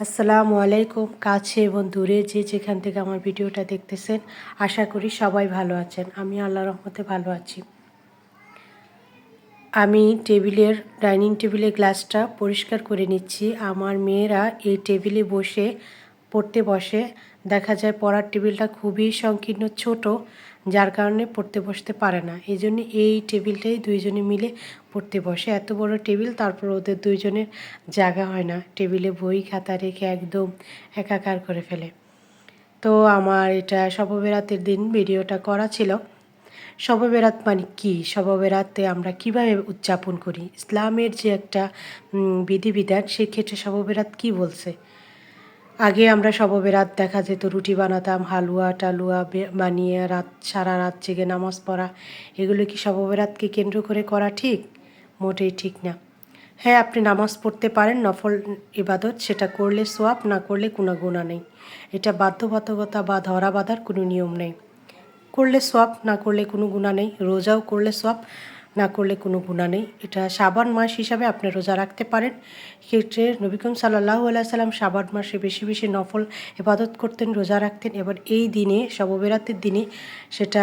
আসসালামু আলাইকুম, কাছে এবং দূরে যে যেখান থেকে আমার ভিডিওটা দেখতেছেন, আশা করি সবাই ভালো আছেন। আমি আল্লাহ রহমতে ভালো আছি। আমি টেবিলের, ডাইনিং টেবিলের গ্লাসটা পরিষ্কার করে নিচ্ছি। আমার মেয়েরা এই টেবিলে বসে পড়তে বসে। দেখা যায় পড়ার টেবিলটা খুবই সংকীর্ণ ছোট, যার কারণে পড়তে বসতে পারে না। এই জন্য এই টেবিলটাই দুইজনে মিলে পড়তে বসে। এত বড় টেবিল, তারপর ওদের দুইজনের জায়গা হয় না। টেবিলে বই, খাতা রেখে একদম একাকার করে ফেলে। তো আমার এটা শববেরাতের দিন ভিডিওটা করা ছিল। শববেরাত মানে কী? শববেরাতে আমরা কীভাবে উদযাপন করি? ইসলামের যে একটা বিধিবিধান সেক্ষেত্রে শববেরাত কী বলছে? আগে আমরা সববে রাত দেখা যেত, রুটি বানাতাম, হালুয়া, টালুয়া বানিয়ে রাত, সারা রাত জেগে নামাজ পড়া। এগুলো কি সববে রাতকে কেন্দ্র করে করা ঠিক? মোটেই ঠিক না। হ্যাঁ আপনি নামাজ পড়তে পারেন, নফল ইবাদত, সেটা করলে সোয়াব, না করলে কোনো গুণা নেই। এটা বাধ্যবাধকতা বা ধরা বাঁধার কোনো নিয়ম নেই। করলে সোয়াব, না করলে কোনো গুণা নেই। রোজাও করলে সোয়াব না করলে কোনো গুণা নেই। এটা সাবান মাস হিসাবে আপনি রোজা রাখতে পারেন। ক্ষেত্রে নবীকম সাল্লাহ সাল্লাম সাবান মাসে বেশি বেশি নফল এবাদত করতেন, রোজা রাখতেন। এবার এই দিনে শববেরাতের দিনে সেটা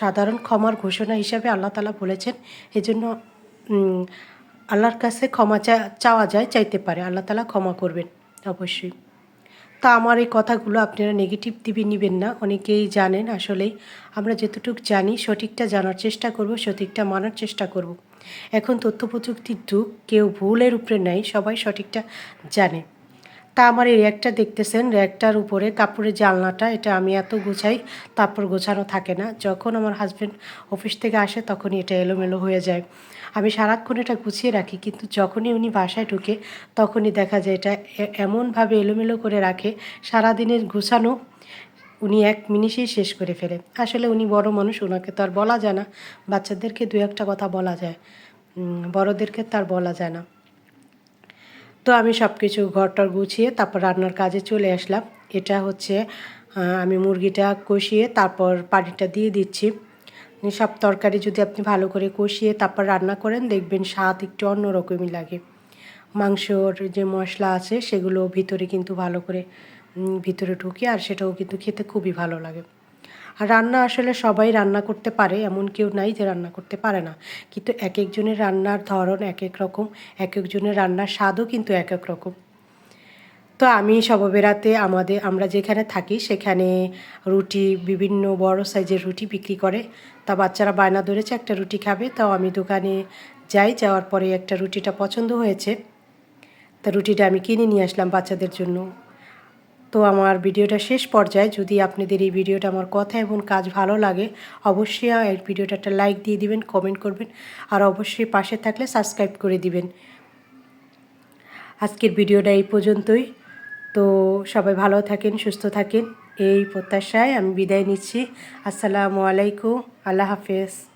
সাধারণ ক্ষমার ঘোষণা হিসাবে আল্লাহ তালা বলেছেন। এজন্য আল্লাহর কাছে ক্ষমা চাওয়া যায়, চাইতে পারে। আল্লাহ তালা ক্ষমা করবেন, অবশ্যই। তা আমার এই কথাগুলো আপনারা নেগেটিভ দিবে, নেবেন না। অনেকেই জানেন আসলে। আমরা যতটুকু জানি, সঠিকটা জানার চেষ্টা করব, সঠিকটা মানার চেষ্টা করব। এখন তথ্য প্রযুক্তির যুগ, কেউ ভুলের উপরে নেয় সবাই সঠিকটা জানে। তা আমার এই র্যাকটা দেখতেছেন, র্যাকটার উপরে কাপড়ের জালনাটা, এটা আমি এত গোছাই, তারপর গোছানো থাকে না। যখন আমার হাজব্যান্ড অফিস থেকে আসে, তখনই এটা এলোমেলো হয়ে যায়। আমি সারাক্ষণ এটা গুছিয়ে রাখি, কিন্তু যখনই উনি বাসায় ঢুকে, তখনই দেখা যায় এটা এমনভাবে এলোমেলো করে রাখে সারাদিনের গুছানো উনি এক মিনিটেই শেষ করে ফেলে। আসলে উনি বড় মানুষ, ওনাকে তো আর বলা যায় না। বাচ্চাদেরকে দু একটা কথা বলা যায়। বড়দেরকে তার বলা যায় না। তো আমি সব কিছু ঘরটর গুছিয়ে তারপর রান্নার কাজে চলে আসলাম। এটা হচ্ছে আমি মুরগিটা কষিয়ে তারপর পানিটা দিয়ে দিচ্ছি। সব তরকারি যদি আপনি ভালো করে কষিয়ে তারপর রান্না করেন, দেখবেন স্বাদ একটু অন্যরকমই লাগে। মাংসর যে মশলা আছে, সেগুলো ভিতরে কিন্তু ভালো করে ভিতরে ঢুকে আর সেটাও কিন্তু খেতে খুবই ভালো লাগে। আর রান্না আসলে সবাই রান্না করতে পারে, এমন কেউ নাই যে রান্না করতে পারে না। কিন্তু এক একজনের রান্নার ধরন এক এক রকম এক একজনের রান্নার স্বাদও কিন্তু এক এক রকম। তো আমি সববেরাতে আমাদের, আমরা যেখানে থাকি সেখানে রুটি, বিভিন্ন বড় সাইজের রুটি বিক্রি করে। তা বাচ্চারা বায়না ধরেছে, একটা রুটি খাবে? তাও আমি দোকানে যাই, যাওয়ার পরে একটা রুটিটা পছন্দ হয়েছে। তা রুটিটা আমি কিনে নিয়ে আসলাম বাচ্চাদের জন্য। তো আমার ভিডিওটা শেষ পর্যায়ে যদি আপনাদের এই ভিডিওটা আমার কথা এবং কাজ ভালো লাগে, অবশ্যই এই ভিডিওটা একটা লাইক দিয়ে দিবেন কমেন্ট করবেন, আর অবশ্যই পাশে থাকলে সাবস্ক্রাইব করে দিবেন। আজকের ভিডিওটা এই পর্যন্তই। তো সবাই ভালো থাকেন, সুস্থ থাকেন, এই প্রত্যাশায় আমি বিদায় নিচ্ছি। আসসালামু আলাইকুম, আল্লাহ হাফেজ।